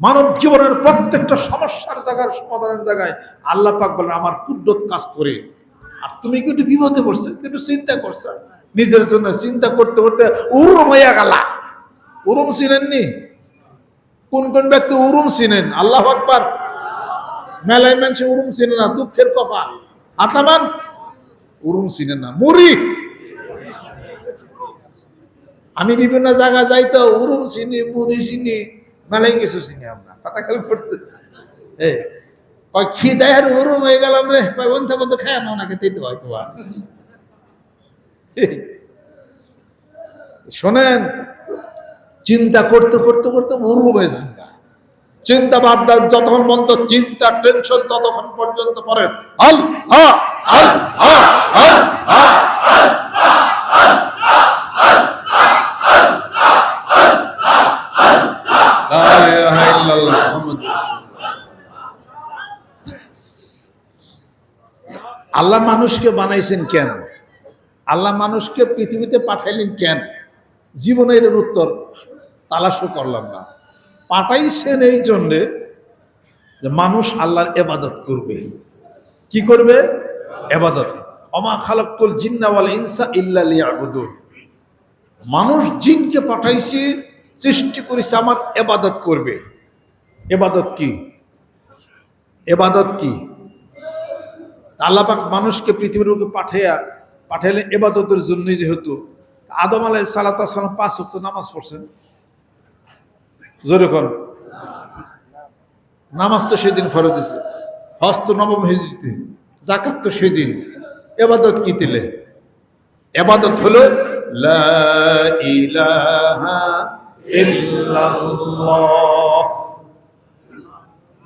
মানব জীবনের প্রত্যেকটা সমস্যার জায়গার সমাধানের জায়গায় আল্লাহ পাক বলেন, আমার কুদ্রত কাজ করে। আর তুমি কি একটু বিপদে পড়ছো? একটু চিন্তা করছ? নিজের জন্য চিন্তা করতে করতে উরুম হইয়া গেলা। উরুম চিনেননি? কোন কোন ব্যক্তি উরুম চিনেন? আল্লাহ আকবার। মেলায় মানুষ উরুম চিনে না, দুঃখের কপাল। আতামান উরুম চিনে না। মুড়ি আমি বিভিন্ন জায়গায় যাই তো উরুম চিনি, মুড়ি চিনি। মেলাই কিছু চিনি আমরা কথা খেয়াল করতে এ খিদায় আর উরুম হয়ে গেলাম রে, কয় বন্ধু বন্ধু খায় না, ওনাকে দিতে হয় তোমার শোনেন, চিন্তা করতে করতে করতে উরুম হয়ে যান। চিন্তা ভাবনা যতক্ষণ পর্যন্ত চিন্তা টেনশন ততক্ষণ পর্যন্ত পরে আল আ আল আ আল আ লা ইলাহা ইল্লাল্লাহ মুহাম্মাদুর রাসূলুল্লাহ। আল্লাহ মানুষকে বানাইছেন কেন? আল্লাহ মানুষকে পৃথিবীতে পাঠাইলেন কেন? জীবনের উত্তর তালাশও করলাম না। পাঠাইছেন এই জন্যে যে মানুষ আল্লাহর এবাদত করবে। কি করবে? এবাদত। অমা খালাকুল জিন্নাওয়াল ইনসা ইল্লা মানুষ জিনকে পাঠাইছে, সৃষ্টি করেছে, আমার এবাদত করবে। এবাদত কি? এবাদত কি? আল্লাপাক মানুষকে পৃথিবীর বুকে পাঠাইয়া পাঠাইলে এবাদতের জন্য যেহেতু। আদম আলাই সালাতাম পাঁচ ওয়াক্ত নামাজ পড়ছেন। জোরে কর নামাজ তো সেদিন ফরজ হয়েছে। হজ তো নবম হিজড়িতে জাকাত তো সেদিন। এবাদত কি দিলে? এবাদত হলো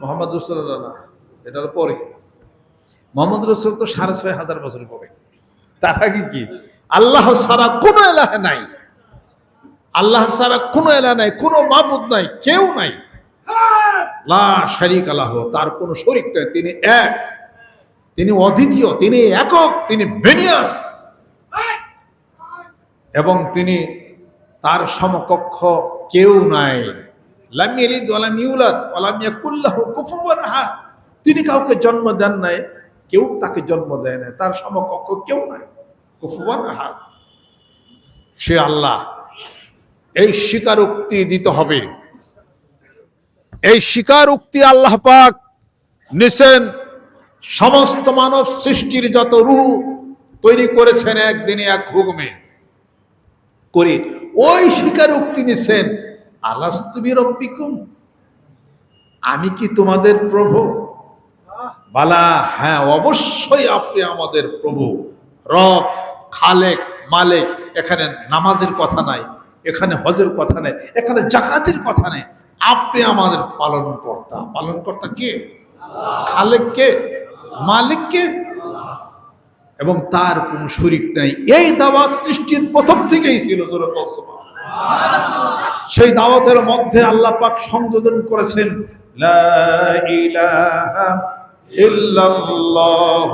মোহাম্মদ রসুল্লাহ না এটার পরে। মোহাম্মদ রসুল তো সাড়ে ছয় হাজার বছর পরে। তার আগে কি? আল্লাহ সারা কোনো এলাহে নাই। আল্লাহ সারা কোনো এলাহ নাই, কোনো মাবুদ নাই, কেউ নাই। শারিক আল্লাহ তার কোনো শরিক নাই। তিনি এক, তিনি অদ্বিতীয়, তিনি একক, তিনি বেনিয়াস। এবং তিনি তার সমকক্ষ কেউ নাই। লাম ইয়ালিদ ওয়া লাম ইউলাদ ওয়া লাম ইয়াকুল লাহু কুফুওয়ান আহাদ। তিনি কাউকে জন্ম দেন নাই। কেউ তাকে জন্ম দেয় না, তার সমকক্ষ কেউ নাই। সে আল্লাহ। এই স্বীকারোক্তি দিতে হবে। এই স্বীকারোক্তি আল্লাহ পাক নিছেন। সমস্ত মানব সৃষ্টির যত রূহ তৈরি করেছেন একদিনে এক হুকুমে। করে, ওই স্বীকারোক্তি নিছেন, আলাস্তুবি আমি কি তোমাদের প্রভু? বালা হ্যাঁ অবশ্যই আপনি আমাদের প্রভু। রব, খালেক, মালেক, এখানে নামাজের কথা নাই, এখানে হজের কথা নেই, এখানে জাকাতের কথা নেই। আপনি আমাদের পালন কর্তা পালন কর্তা কে? খালেক কে? মালিক কে? এবং তার কোন শরিক নাই। এই দাওয়াত সৃষ্টির প্রথম থেকেই ছিল। সেই দাওয়াতের মধ্যে আল্লাহ পাক সংযোজন করেছেন, লা ইলাহা ইল্লাল্লাহ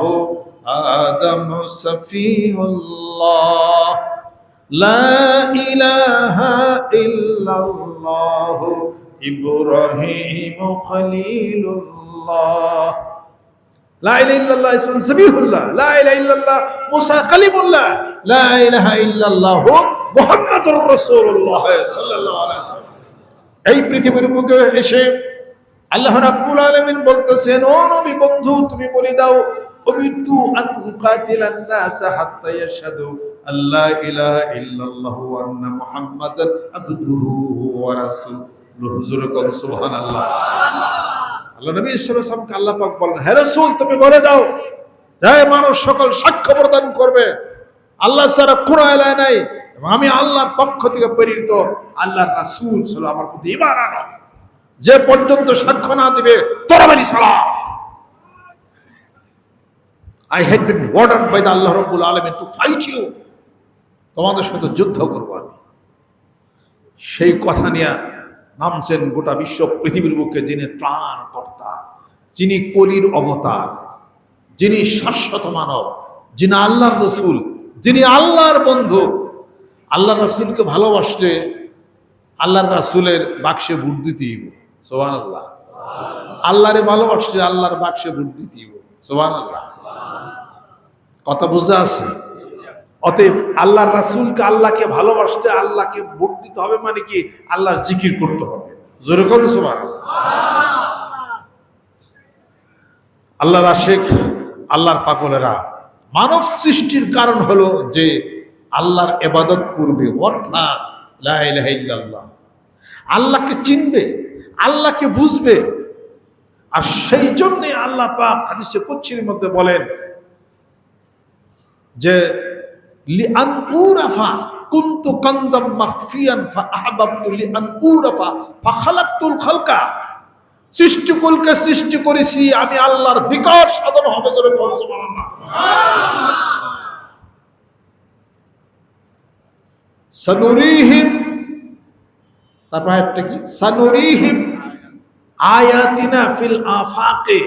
আদম সফিউল্লাহ লা ইলাহা ইল্লাল্লাহ ইব্রাহিম খলিলুল্লাহ। লা ইলাহা ইল্লাল্লাহ ইসমান সবিহুল্লাহ লা ইলাহা ইল্লাল্লাহ মুসা কালিমুল্লাহ লা ইলাহা ইল্লাল্লাহ মুহাম্মাদুর রাসূলুল্লাহ। সাল্লাল্লাহু আলাইহি এই পৃথিবীর বুকে এসে আল্লাহ রাব্বুল আলামিন বলতেছেন, ও নবী বন্ধু, তুমি বলে দাও উমিরতু আন উকাতিলান নাস হাত্তা ইয়াশহাদু আল্লাহ ইলাহা ইল্লাল্লাহু ওয়া আন্না মুহাম্মাদান আবদুহু ওয়া রাসূলুহু। জোরে কোন সুবহানাল্লাহ। আল্লাহ নবী সাল্লামকে আল্লাহ পাক বলেন হে রাসূল, তুমি বলে দাও, হে মানুষ, সকল সাক্ষ্য প্রদান করবে। আল্লাহ ছাড়া কোনো এলাই নাই। আমি আল্লাহর পক্ষ থেকে প্রেরিত, আল্লাহর রাসূল সাল্লাল্লাহু আমার প্রতি ঈমান আনো। যে পর্যন্ত সাক্ষ্য না দিবে তরবারি ছাড়া I had been ordered by the Allah রব্বুল আলামিন টু ফাইট ইউ তোমাদের সাথে যুদ্ধ করব আমি। সেই কথা নিয়ে নামছেন গোটা বিশ্ব পৃথিবীর বুকে যিনি প্রাণ কর্তা যিনি কলির অবতার, যিনি শাশ্বত মানব, যিনি আল্লাহর রসুল, যিনি আল্লাহর বন্ধু। আল্লাহ রসুলকে ভালোবাসলে আল্লাহর রাসুলের বাক্সে ভোট দিতেই সোহান আল্লাহ আল্লাহরে ভালোবাসলে আল্লাহর বাক্সে ভোট দিতেই সোহান আল্লাহ কথা বুঝতে আছে? অতএব আল্লাহর রাসূলকে আল্লাহকে ভালোবাসতে আল্লাহকে ভোট দিতে হবে মানে কি? আল্লাহর জিকির করতে হবে। জোরে করে সোহান আল্লাহর আশেখ আল্লাহর পাগলেরা। মানব সৃষ্টির কারণ হলো যে আল্লাহর এবাদত করবে। অর্থাৎ আল্লাহকে চিনবে। আল্লাহকে বুঝবে। আর সেই জন্যে আল্লাহ পাক হাদিসে কুচ্ছির মধ্যে বলেন যে সৃষ্টিকুলকে সৃষ্টি করেছি, আমি আল্লাহর বিকাশ সাধন হবে জোরে তারপর একটা কি? সানুরিহিম আয়াতিনা ফিল আফাকে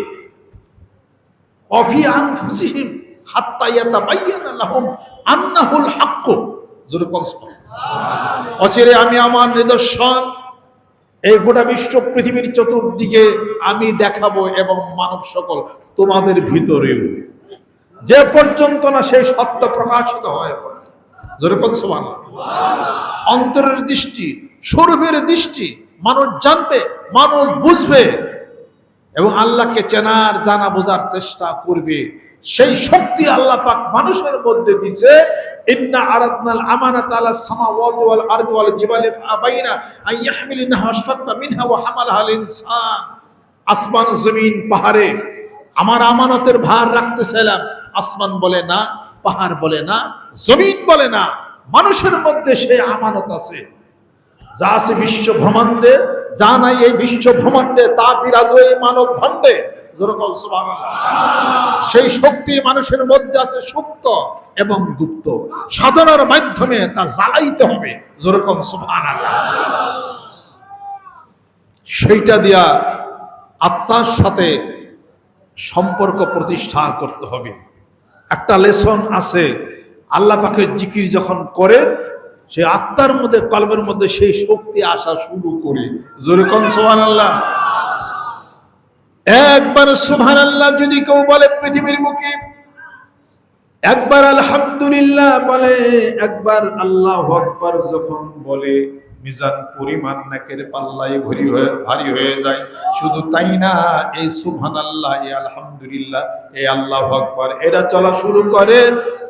অফি আনফুসিহিম হাত্তা ইয়াতাবায়্যানা লাহুম আন্নাহুল হাক্ক। জোরে কোন অচিরে আমি আমার নিদর্শন, এই গোটা বিশ্ব পৃথিবীর চতুর্দিকে আমি দেখাবো এবং মানব সকল তোমাদের ভিতরেও। যে পর্যন্ত না সেই সত্য প্রকাশিত হয় অন্তরের দৃষ্টি, স্বরূপের দৃষ্টি, মানুষ জানবে, মানুষ বুঝবে এবং আল্লাহকে চেনার, জানা, বোঝার চেষ্টা করবে। সেই শক্তি আল্লাহ পাক মানুষের মধ্যে আমানাত আলা মিনহা আসমান জমিন পাহাড়ে। আমার আমানতের ভার রাখতে চাইলাম। আসমান বলে, না। পাহাড় বলে না, জমিন বলে না, মানুষের মধ্যে সে আমানত আছে। যা আছে বিশ্ব ব্রহ্মাণ্ডে, যা নাই এই বিশ্ব ব্রহ্মাণ্ডে, তা বিরাজ এই মানব ভাণ্ডে। সেই শক্তি মানুষের মধ্যে আছে সুপ্ত এবং গুপ্ত। সাধনার মাধ্যমে তা জ্বালাইতে হবে। যেরকম সুভান সেইটা দিয়া আত্মার সাথে সম্পর্ক প্রতিষ্ঠা করতে হবে। একটা লেসন আছে, আল্লাহ পাখের জিকির যখন করে, সে আত্মার মধ্যে কলমের মধ্যে সেই শক্তি আসা শুরু করে। জোরে সোহান আল্লাহ একবার সুহান আল্লাহ যদি কেউ বলে পৃথিবীর মুখে একবার আলহামদুলিল্লাহ বলে, একবার আল্লাহ আকবার যখন বলে মিজান পরিমাণ নাকের পাল্লাই ভরি হয়ে, ভারী হয়ে যায়। শুধু তাই না, এই সুবহান আল্লাহ এই আলহামদুলিল্লাহ এ আল্লাহ আকবর, এরা চলা শুরু করে।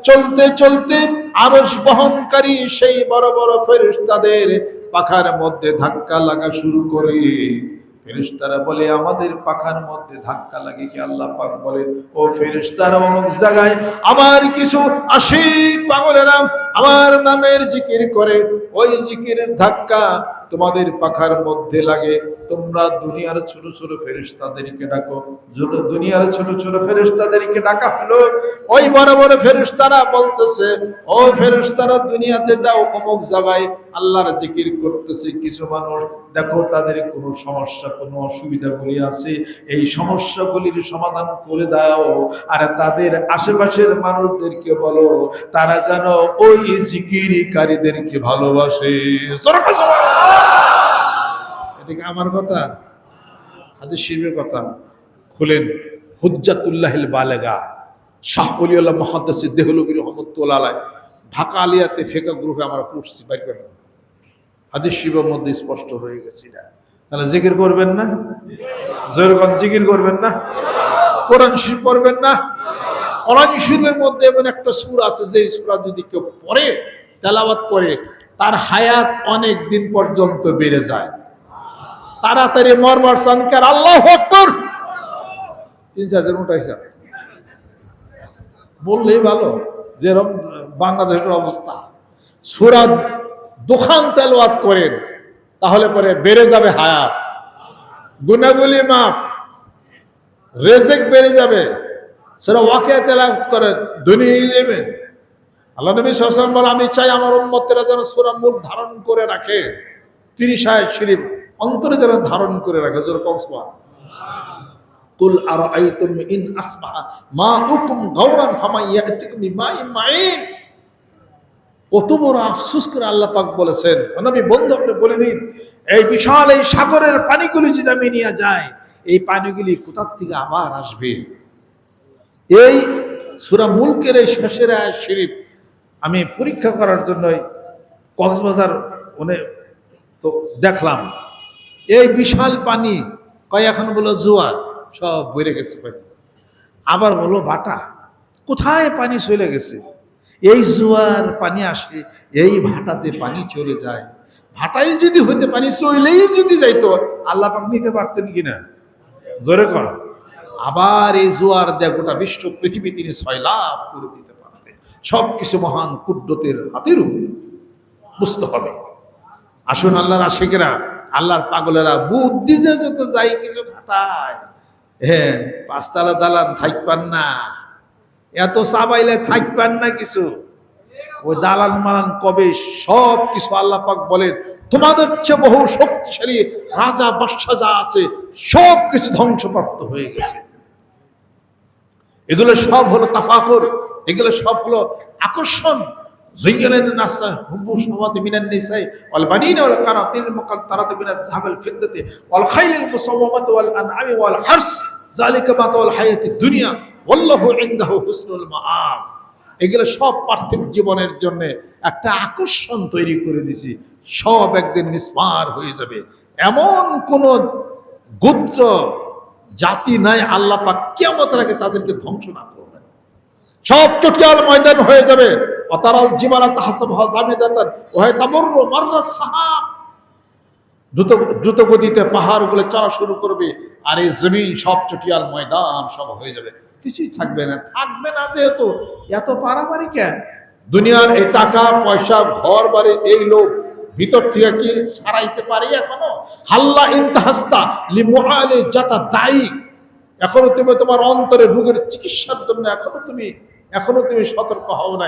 চলতে চলতে আরস বহনকারী সেই বড় বড় ফেরিস্তাদের পাখার মধ্যে ধাক্কা লাগা শুরু করে। ফেরেশতারা বলে, আমাদের পাখার মধ্যে ধাক্কা লাগে কি? আল্লাহ পাক বলে ও ফেরেশতারা, অমুক জায়গায় আমার কিছু আশিক পাগলেরা আমার নামের জিকির করে। ওই জিকিরের ধাক্কা তোমাদের পাখার মধ্যে লাগে। তোমরা দুনিয়ার ছোট ছোট ফেরিস্তাদেরকে ডাকো। দুনিয়ার ছোট ছোট ফেরেশতাদেরকে ডাকা হলো, ওই বড় বড় ফেরেশতারা বলতেছে, ও ফেরেশতারা, দুনিয়াতে যাও, অমুক জায়গায় আল্লাহর জিকির করতেছে, কিছু মানুষ, দেখো তাদের কোনো সমস্যা, কোনো অসুবিধাগুলি আছে, এই সমস্যাগুলির সমাধান করে দাও। আর তাদের আশেপাশের মানুষদেরকে বলো, তারা যেন ওই জিকিরকারীদেরকে ভালোবাসে। এটা আমার কথা? হাদিস শিবের কথা? খুলেন, হুজ্জাতুল্লাহিল বালেগা। শাহ অলিউল্লাহ মহাদ্দাসি দেহলবী রহমতুল্লাহ ঢাকা আলিয়াতে ফেকা গ্রুপে আমরা পড়ছি, বাইর হাদিস শিবের মধ্যে স্পষ্ট হয়ে গেছে এটা। তাহলে জিকির করবেন না? জোরগঞ্জ জিকির করবেন না? কোরআন শরীফ পড়বেন না? কোরআন শরীফের মধ্যে এমন একটা সুর আছে যে সুরা যদি কেউ পড়ে, তেলাওয়াত করে, তার হায়াত অনেক দিন পর্যন্ত বেড়ে যায়। তাড়াতাড়ি মরবার সনকার, আল্লাহ আকবর! তিন চারজন উঠাইছে। বললেই ভালো যেরকম বাংলাদেশের অবস্থা। সুরাত দোকান তেলোয়াত করেন, তাহলে পরে বেড়ে যাবে হায়াত। গুনাগুলি মাপ রেজেক বেড়ে যাবে, সেটা ওয়াকে তেলাওয়াত করে দুনিয়া যাবেন আল্লাহ নবী সাল্লাল্লাহু বলে আমি চাই আমার উম্মতেরা যেন সূরা মুখ ধারণ করে রাখে তিরিশ আয়াত শরীফ অন্তরে যেন ধারণ করে রাখে। যেরকম কুল আরাআইতুম ইন আসবাহা মাউকুম গাওরান ফামা ইয়াতিকুম বিমাইন মাইন। কত বড় আফসোস করে আল্লাহ পাক বলেছেন। নবী, বন্ধু, আপনি বলে দিন, এই বিশাল এই সাগরের পানিগুলি যদি আমি নিয়ে যাই, এই পানিগুলি কোথার থেকে আবার আসবে? এই সুরা মুলকের এই শেষের শরীফ আমি পরীক্ষা করার জন্য কক্সবাজার মানে তো দেখলাম। এই বিশাল পানি কয় এখন বলো জোয়ার, সব বেড়ে গেছে। পানি আবার বলো বাটা কোথায় পানি চলে গেছে? এই জোয়ার পানি আসে, এই ভাটাতে পানি চলে যায়। ভাটাই যদি হইতে পানি চলেই যদি যাইতো, আল্লাহ পাক নিতে পারতেন কিনা? জোরে কর আবার এই জোয়ার দেয়া গোটা বিশ্ব পৃথিবী তিনি ছয়লাভ করে দিতে পারতেন। সব কিছু মহান কুদ্রতের হাতের বুঝতে হবে। আসুন আল্লাহর আশেকেরা, আল্লাহর পাগলেরা বুদ্ধি যে যত যাই কিছু খাটায়। হ্যাঁ পাঁচতলা দালান থাকবেন না। এত চাবাইলে থাকবেন না কিছু। ওই দালান মালান কবে সব কিছু আল্লাহ পাক বলেন। তোমাদের চেয়ে বহু শক্তিশালী রাজা বাদশা যা আছে, সব কিছু ধ্বংসপ্রাপ্ত হয়ে গেছে। এগুলো সব হলো তাফাকুর এগুলো সব হলো আকর্ষণ। দুনিয়া। এগুলো সব পার্থিব জীবনের জন্য একটা আকর্ষণ তৈরি করে দিছি। সব একদিন নিষ্পার হয়ে যাবে। এমন কোন গোত্র, জাতি নাই, আল্লাহ পাক তাদেরকে ধ্বংস না করবেন সব চটিয়াল ময়দান হয়ে যাবে। অতারাল জীবালা তাহাসাব জামিদাতান ওহে তামর্র মাররা সাহাব। দ্রুত দ্রুত গতিতে পাহাড়গুলো চলা শুরু করবে। আর এই জমিন সব চটিয়াল ময়দান সব হয়ে যাবে। কিছুই থাকবে না। থাকবে না যেহেতু, এত পারাপারি কেন? দুনিয়ার এই টাকা, পয়সা, ঘর, বাড়ি, এই লোক ভিতর থেকে কি সারাইতে পারি এখনও? হাল্লা ইন্তাহাস্তা লিমোহালে যাতা দায়ী। এখনও তুমি তোমার অন্তরে রোগের চিকিৎসার জন্য এখনও তুমি এখনও তুমি সতর্ক হও নাই।